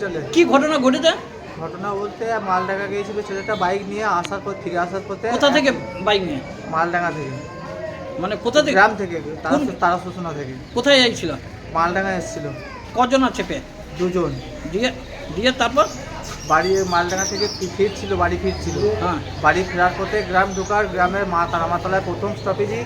ঘটনা ঘটেছে? ঘটনা বলতে মালডাঙ্গা গিয়েছিল ছেলেটা বাইক নিয়ে আসার পর ফিরে আসার পথে কোথা থেকে বাইক নিয়ে? মালডাঙ্গা থেকে। মানে কোথা থেকে? গ্রাম থেকে তারা তারা শোষণা থেকে। কোথায় যাইছিল? মালডাঙ্গা এসেছিল। কজন আছে পে দুজন। দিয়ে দিয়ে তারপর? বাড়ি মালডাঙ্গা থেকে ফি- ফিরছিল বাড়ি ফিরছিল। হ্যাঁ। বাড়ি ফেরার পথে গ্রাম ঢোকার গ্রামের মা তারামাতলায় প্রথম স্টপেজই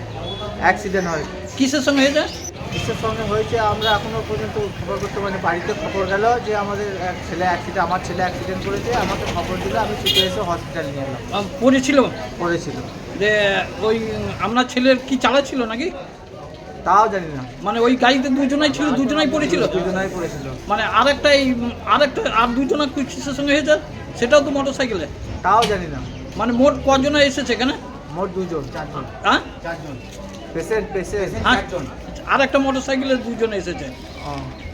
অ্যাক্সিডেন্ট হয়। কিসের সঙ্গে হয়েছে? কিসের সঙ্গে হয়েছে আমরা এখনও পর্যন্ত খবর করতে পারিনি। বাড়িতে খবর গেল যে আমাদের এক ছেলে অ্যাক্সিডেন্ট আমার ছেলে অ্যাক্সিডেন্ট করেছে আমাকে খবর দিল আমি ছুটে এসে হসপিটাল নিয়ে এলাম। পড়েছিল? করেছিল যে ওই আপনার ছেলের কি চালাচ্ছিল নাকি? তাও জানি না। মানে ওই গাড়িতে দুজনাই ছিল দুজনাই পড়েছিল? দুজনাই পড়েছিল। মানে আরেকটা এই আরেকটা আর দুজনা কিসের সঙ্গে হয়েছে? সেটাও তো মোটর সাইকেলে তাও জানি না। মানে মোট কজনা এসেছে এখানে? মোট দুজন চারজন। হ্যাঁ চারজন। পেশেন্ট পেশেন্ট চারজন। আর একটা মোটর সাইকেলে দুজন এসেছে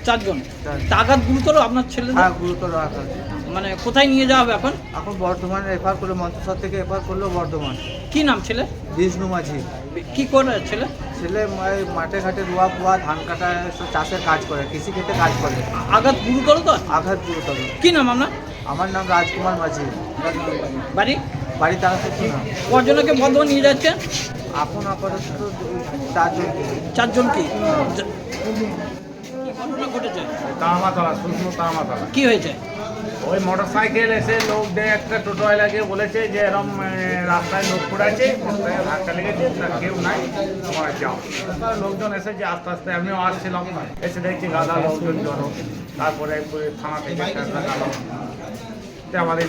চারজন। চার- আঘাত গুরুতর আপনার ছেলে হ্যাঁ গুরুতর আঘাত। মানে কোথায় নিয়ে যাওয়া হবে এখন? এখন বর্ধমান রেফার করল মন্ত্রসর থেকে রেফার করল বর্ধমান। কি নাম ছেলে? বিষ্ণু মাঝি কি করে ছেলে? ছেলে মাঠে ঘাটে রোয়া পোয়া ধান কাটা চাষের কাজ করে কৃষি ক্ষেত্রে কাজ করে। আঘাত গুরুতর তো? আঘাত গুরুতর। কি নাম আপনার? আমার নাম রাজকুমার মাঝি। বাড়ি? বাড়ি তারা কজনকে বর্ধমান নিয়ে যাচ্ছে? এখন আপাতত চারজন। চারজন কি ঘটনা ঘটেছে? তামাতলা শুকনো তামাতলা। কি হয়েছে? ওই মোটর সাইকেল এসে লোক একটা টোটো এলাকে বলেছে যে এরম রাস্তায় লোক পড়েছে মোটরসাইকেল ধাক্কা লেগেছে কেউ নাই তোমরা যাও। তারপরে লোকজন এসেছে আস্তে আস্তে আমিও আসছিলাম এসে দেখছি গাদা লোকজন জড়ো। তারপরে পুরো থানা থেকে আমাদের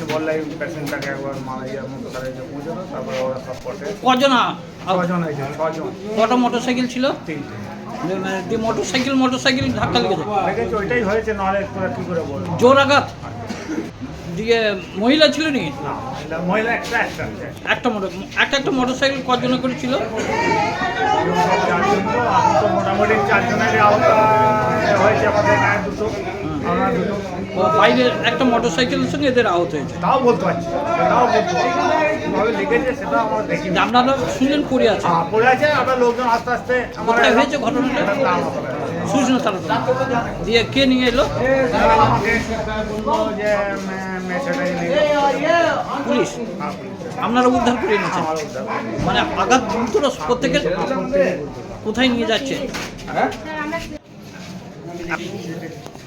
একবার মালাইয়া মোটর সাইকেলে পৌঁছানো তারপরে ওরা সব কজনা? ছজন হয়েছে ছজন। কটা মোটর সাইকেল ছিল? তিনটে। দিয়ে মোটর সাইকেল ধাক্কা লেগেছে? লেগেছে ওইটাই হয়েছে নাহলে তোরা কী করে বলব? জোর আঘাত? দিয়ে মহিলা ছিল নি না মহিলা- মহিলা একটা একটা একটা। মোটর একটা একটা কজন করে ছিল মোটামুটি চারজনের হয়েছে আমাদের দুটো। আমরা দুটো। ও বাইরে একটা মোটর সাইকেলের সঙ্গে এদের আহত হয়েছে। তাও বলতে পারছি সেটাও বলতে লিখেছে সেটা আমরা দেখি আপনারা শুনলেন পড়ে আছে হ্যাঁ, পড়ে আছে আমরা লোকজন আস্তে আস্তে আমার কোথায় হয়েছে ঘটনাটা? নাম তারা দিয়ে কে নিয়ে এলো। পুলিশ। হ্যাঁ, আপনারা উদ্ধার করে করে। মানে আঘাত গুরুতর প্রত্যেকের কোথায় নিয়ে যাচ্ছে?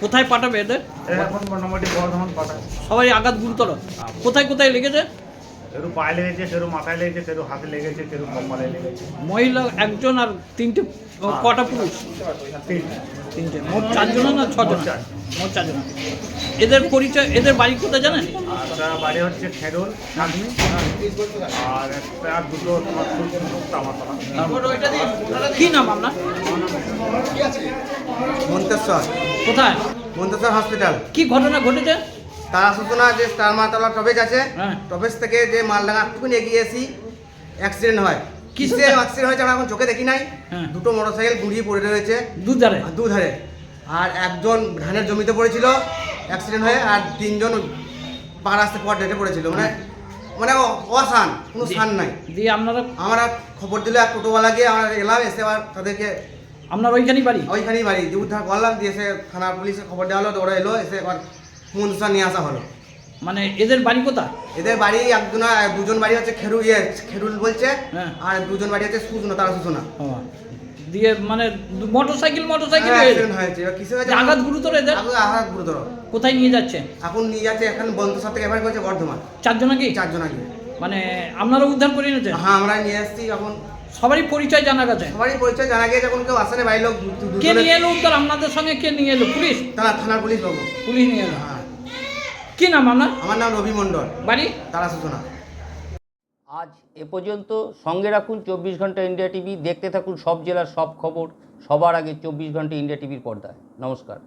কোথায় পাঠাবে এদের? এখন মোটামুটি বর্ধমান পাঠায় সবাই আঘাত গুরুতর। কোথায় কোথায় লেগেছে? সেরু পায়ে লেগেছে সেরু মাথায় লেগেছে সেরু হাতে লেগেছে সেরু কপালে লেগেছে। মহিলা একজন আর তিনটে কটা পুরুষ? তিনটে। মোট চারজন না ছজন? মোট চার। মোট চারজন। এদের পরিচয় এদের বাড়ি কোথায় জানেন? একটা বাড়ি হচ্ছে খেরোল চাঁদনি আর একটা দুটো তোমার কি নাম আপনার? মন্তেশ্বর। কোথায়? মন্তেশ্বর হসপিটাল। কি ঘটনা ঘটেছে? তারা সূচনা যে স্টার মাতালা টবেজ আছে। হ্যাঁ। টবেজ থেকে যে মালডাঙ্গা একটুকুনি এগিয়ে এসি অ্যাক্সিডেন্ট হয়। কিসের কিসে অ্যাক্সিডেন্ট হয়েছে আমরা এখন চোখে দেখি নাই। হ্যাঁ। দুটো মোটরসাইকেল গুড়িয়ে পড়ে রয়েছে। দুধারে? দুধারে। আর একজন ধানের জমিতে পড়েছিল অ্যাক্সিডেন্ট হয়ে আর তিনজন পার আসতে পর ডেটে পড়েছিল। মানে মানে অসান কোনো সান নাই। দিয়ে আপনারা আমরা খবর দিলে এক টোটোওয়ালা গিয়ে আমরা এলাম এসে আবার তাদেরকে আপনার ওইখানেই বাড়ি? ওইখানেই বাড়ি। দিয়ে উদ্ধার করলাম দিয়ে এসে থানা পুলিশে খবর দেওয়া হলো ওরা এলো এসে আবার মনসা নিয়ে আসা হলো। মানে এদের বাড়ি কোথায়? এদের বাড়ি একজন দুজন বাড়ি হচ্ছে খেরু ইয়ে খেরুল বলছে হ্যাঁ। আর দুজন বাড়ি হচ্ছে সুজনা তারা সুজনা। দিয়ে মানে মোটর সাইকেল মোটর সাইকেল হয়েছে। এবার কিসে হয়েছে আঘাত গুরুতর এদের? আঘাত গুরুতর। কোথায় নিয়ে যাচ্ছে? এখন নিয়ে যাচ্ছে এখন বন্ধু সাথে এবার করছে বর্ধমান। চারজন কি? চারজন আগে মানে আপনারা উদ্ধার করে এনেছেন? হ্যাঁ আমরা নিয়ে এসেছি এখন সবারই পরিচয় জানা গেছে। সবারই পরিচয় জানা গিয়েছে এখন কেউ আসেনি বাড়ির লোক কে নিয়ে এলো? উদ্ধার আপনাদের সঙ্গে কে নিয়ে এলো? পুলিশ? তারা থানার পুলিশ বাবু। পুলিশ নিয়ে এলো। হ্যাঁ। কি নাম আপনার? আমার নাম রবি মণ্ডল। বাড়ি? তারা সূচনা। আজ এ পর্যন্ত সঙ্গে রাখুন চব্বিশ ঘণ্টা ইন্ডিয়া টিভি দেখতে থাকুন সব জেলার সব খবর সবার আগে চব্বিশ ঘণ্টা ইন্ডিয়া টিভির পর্দায়। নমস্কার।